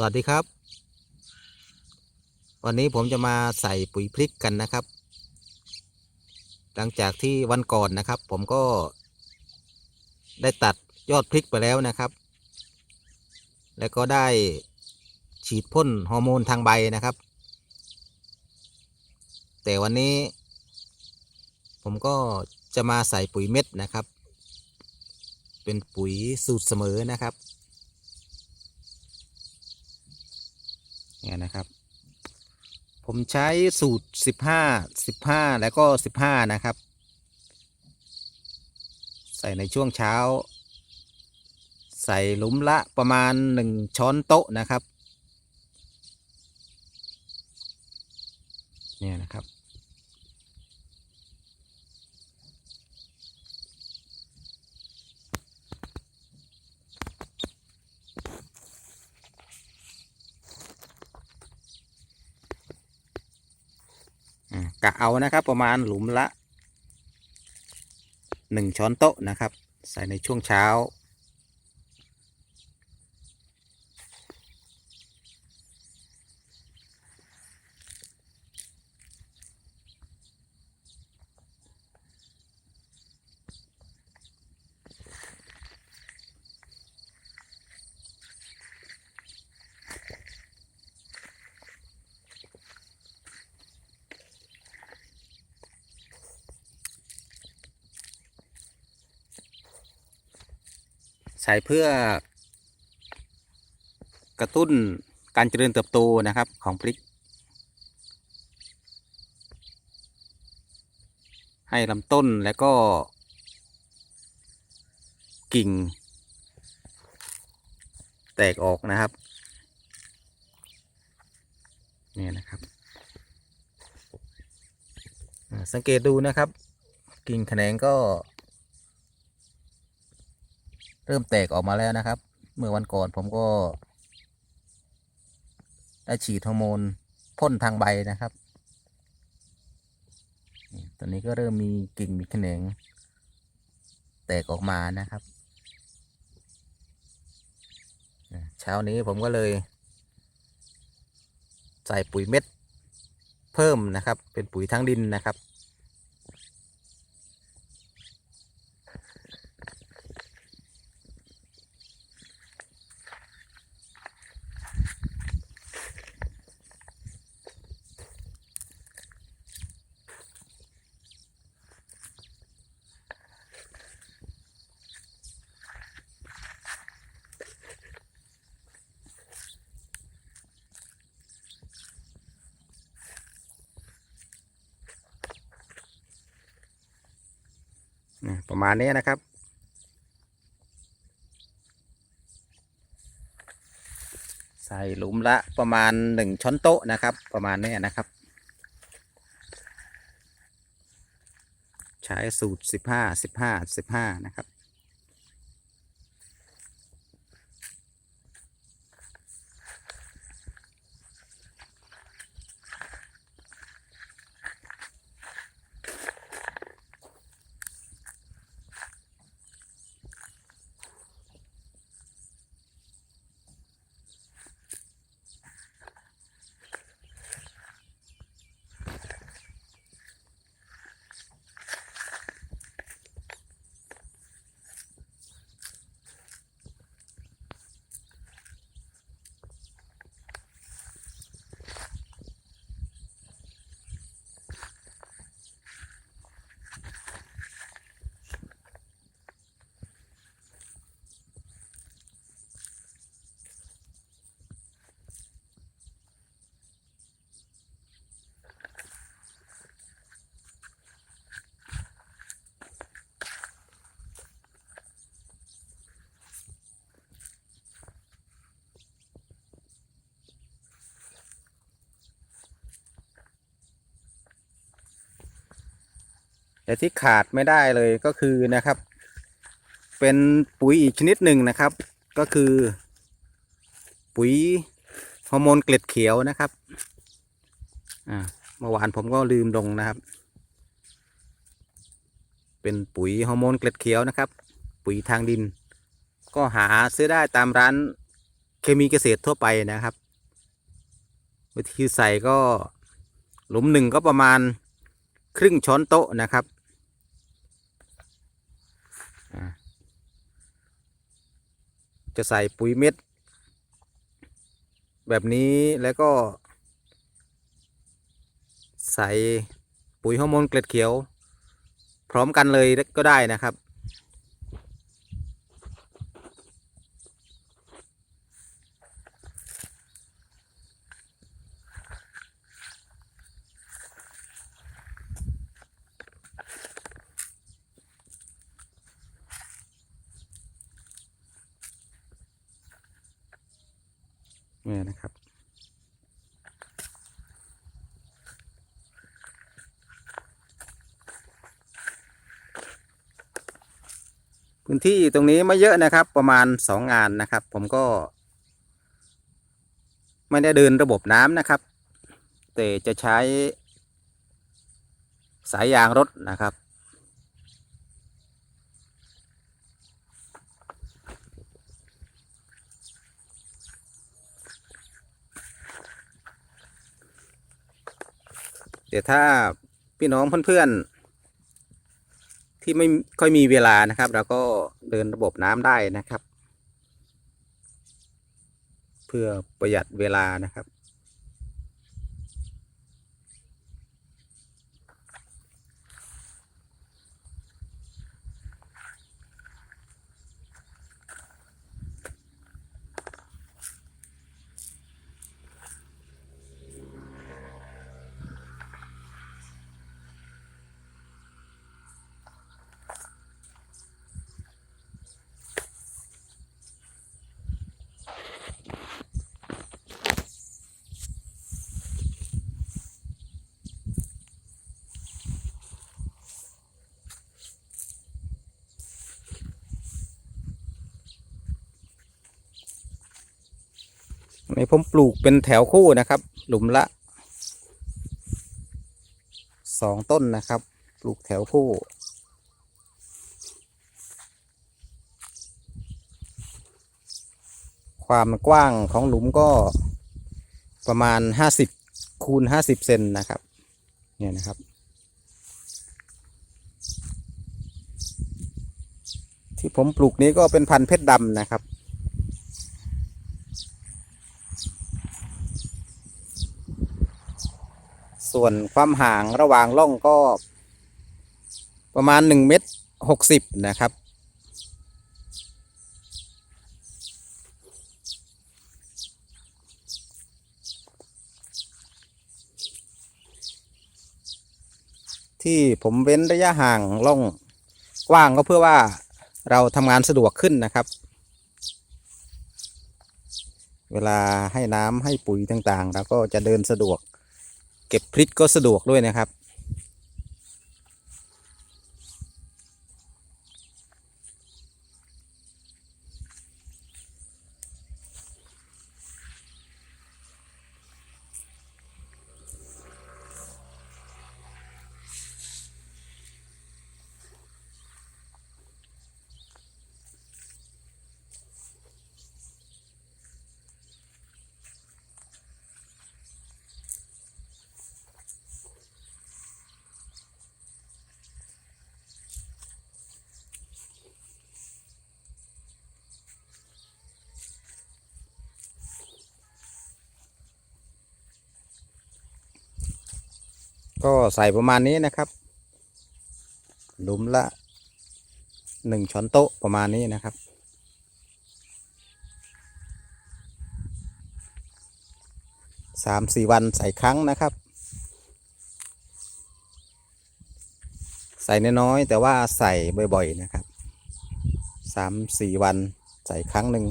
สวัสดีครับ วันนี้ผมจะมาใส่ปุ๋ยพริกกันนะครับ หลังจากที่วันก่อนนะครับ ผมก็ ได้ตัดยอดพริกไปแล้วนะครับ แล้วก็ได้ฉีดพ่นฮอร์โมนทางใบนะครับ แต่วันนี้ ผมก็จะมาใส่ปุ๋ยเม็ดนะครับ เป็นปุ๋ยสูตรเสมอนะครับ เนี่ยนะครับ ผมใช้สูตร15 15แล้วก็15นะครับ ใส่ในช่วงเช้า ใส่หลุมละประมาณ1ช้อนโต๊ะนะครับ เนี่ยนะครับ กะเอานะครับ ประมาณหลุมละหนึ่งช้อนโต๊ะนะครับ ใส่ในช่วงเช้า ส่เพื่อกระตุ้นการเจริญเติบโตนะครับของพริก ให้ลำต้นแล้วก็ กิ่ง แตกออกนะครับนี่นะครับ สังเกตดูนะครับ กิ่งแขนงก็ เริ่มแตกออกมาแล้วนะครับ เมื่อวันก่อนผมก็ ได้ฉีดฮอร์โมนพ่นทางใบนะครับตอนนี้ก็เริ่มมีกิ่งมีแขนงแตกออกมานะครับ เช้านี้ผมก็เลย ใส่ปุ๋ยเม็ดเพิ่มนะครับ เป็นปุ๋ยทั้งดินนะครับ ประมาณนี้นะครับ ใส่หลุมละประมาณหนึ่งช้อนโต๊ะนะครับ ประมาณนี้นะครับ ใช้สูตรสิบห้าสิบห้าสิบห้านะครับ แต่ที่ขาดไม่ได้เลยก็คือนะครับ เป็นปุ๋ยอีกชนิดหนึ่งนะครับ ก็คือ ปุ๋ยฮอร์โมนเกล็ดเขียวนะครับอ่าเมื่อวานผมก็ลืมลงนะครับ เป็นปุ๋ยฮอร์โมนเกล็ดเขียวนะครับ ปุ๋ยทางดิน ก็หาซื้อได้ตามร้านเคมีเกษตรทั่วไปนะครับ วิธีใส่ก็หลุมหนึ่งก็ประมาณครึ่งช้อนโต๊ะนะครับอ่า จะใส่ปุ๋ยเม็ด แบบนี้แล้วก็ ใส่ปุ๋ยฮอร์โมนเกล็ดเขียว พร้อมกันเลยก็ได้นะครับ นี่นะครับ พื้นที่ตรงนี้ไม่เยอะนะครับ ประมาณสองงานนะครับ ผมก็ ไม่ได้เดินระบบน้ำนะครับ แต่จะใช้สายยางรถนะครับ เดี๋ยวถ้าพี่น้องเพื่อนๆที่ไม่ค่อยมีเวลานะครับเราก็เดินระบบน้ำได้นะครับ เพื่อประหยัดเวลานะครับ ในผมปลูกเป็นแถวคู่นะครับ หลุมละสองต้นนะครับ ปลูกแถวคู่ ความกว้างของหลุมก็ประมาณห้าสิบคูณห้าสิบเซนนะครับ เนี่ยนะครับ ที่ผมปลูกนี้ก็เป็นพันธุ์เพชรดำนะครับ ส่วนความห่างระหว่างร่องก็ ประมาณหนึ่งเมตรหกสิบนะครับ ที่ผมเว้นระยะห่างร่องกว้างก็เพื่อว่าเราทำงานสะดวกขึ้นนะครับ เวลาให้น้ำให้ปุ๋ยต่างๆเราก็จะเดินสะดวก เก็บพริกก็สะดวกด้วยนะครับ ก็ใส่ประมาณนี้นะครับ หลุมละหนึ่งช้อนโต๊ะประมาณนี้นะครับ สามสี่วันใส่ครั้งนะครับ ใส่น้อยๆแต่ว่าใส่บ่อยๆนะครับ สามสี่วันใส่ครั้งหนึ่ง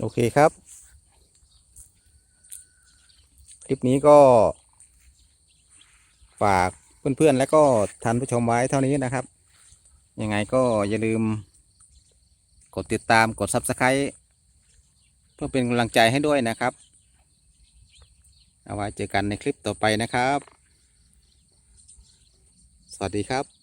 โอเคครับ คลิปนี้ก็ ฝากเพื่อนๆและก็ท่านผู้ชมไว้เท่านี้นะครับ ยังไงก็อย่าลืม กดติดตามกด Subscribe เพื่อเป็นกำลังใจให้ด้วยนะครับ เอาไว้เจอกันในคลิปต่อไปนะครับ สวัสดีครับ